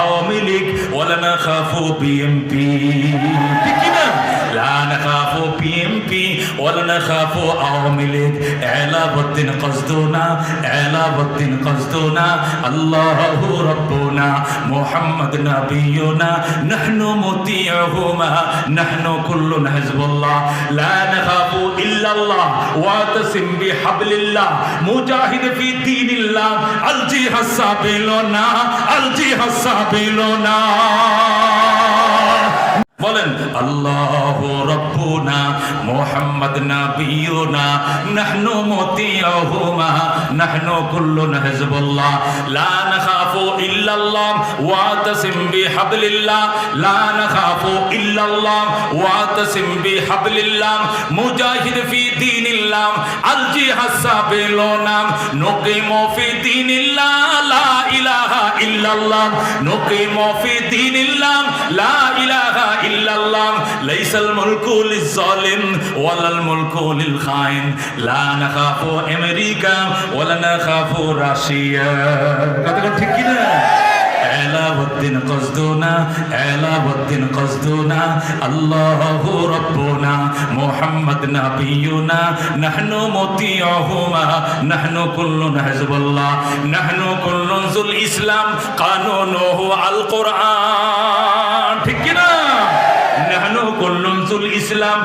আওয়ামী লীগ ওয়ালা না খাফু বিএমপি। বিএমপি ওয়ালা নাখাফু আওয়ামী লীগ এলাবুদ্দিন কসদুনা এলাবুদ্দিন কসদুনা আল্লাহু রাব্বুনা মুহাম্মদ নাবিয়ুনা নাহনু মুতিউহুমা নাহনু কুল্লুন হিজবুল্লাহ লা নাখাফু ইল্লাল্লাহ ওয়াতাসিম বিহাবলিল্লাহ মুজাহিদ ফি দীনিল্লাহ আল জিহাদ সাবিলুনা আল জিহাদ সাবিলুনা বলেন আল্লাহ রব্বুনা মুহাম্মদ নাবিয়ুনা নাহনু মুতিউহুমা নাহনু কুল্লুন হিজবুল্লাহ লা নাখাফু ইল্লাল্লাহ ওয়াতাসিম বিহাবলিল্লাহ লা নাখাফু ইল্লাল্লাহ ওয়াতাসিম বিহাবলিল্লাহ মুজাহিদ ফি দীনিল্লাহ আল জিহাদ সাবিলুনা নুকিমু ফি দীনিল্লাহ লা ইলাহা ইল্লাল্লাহ নুকিমু ফি দীনিল্লাহ লা ইলাহা ইল্লাল্লাহ লাইসাল মুলকু লিজ-জালিম ওয়ালাল মুলকু লিল-খাইন লা নাখাফু আমেরিকা, ওয়ালা নাখাফু রাশিয়া। কথা ঠিক কি না এলাবুদ্দিন কসদুনা এলাবুদ্দিন কসদুনা আল্লাহু রব্বুনা, মুহাম্মদ নাবিয়ুনা, নাহনু মুতিউহুমা নাহনু কুল্লুন হিজবুল্লাহ নাহনু কুল্লুন জুল ইসলাম, কানুনুহু আল কোরআন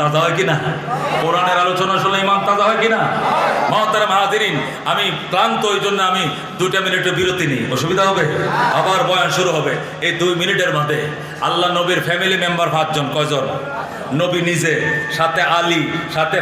তাজা হয় কিনা? কোরআনের আলোচনা শুনলে ইমান তাজা হয় কিনা? মহতারা মাহাদিন আমি ক্লান্ত ওই জন্য আমি দুইটা মিনিটের বিরতি নিই। অসুবিধা হবে? আবার বয়ান শুরু হবে। এই দুই মিনিটের মধ্যে আল্লাহ নবীর ফ্যামিলি মেম্বার পাঁচজন কজন নবী নিজে, সাথে আলী, সাথে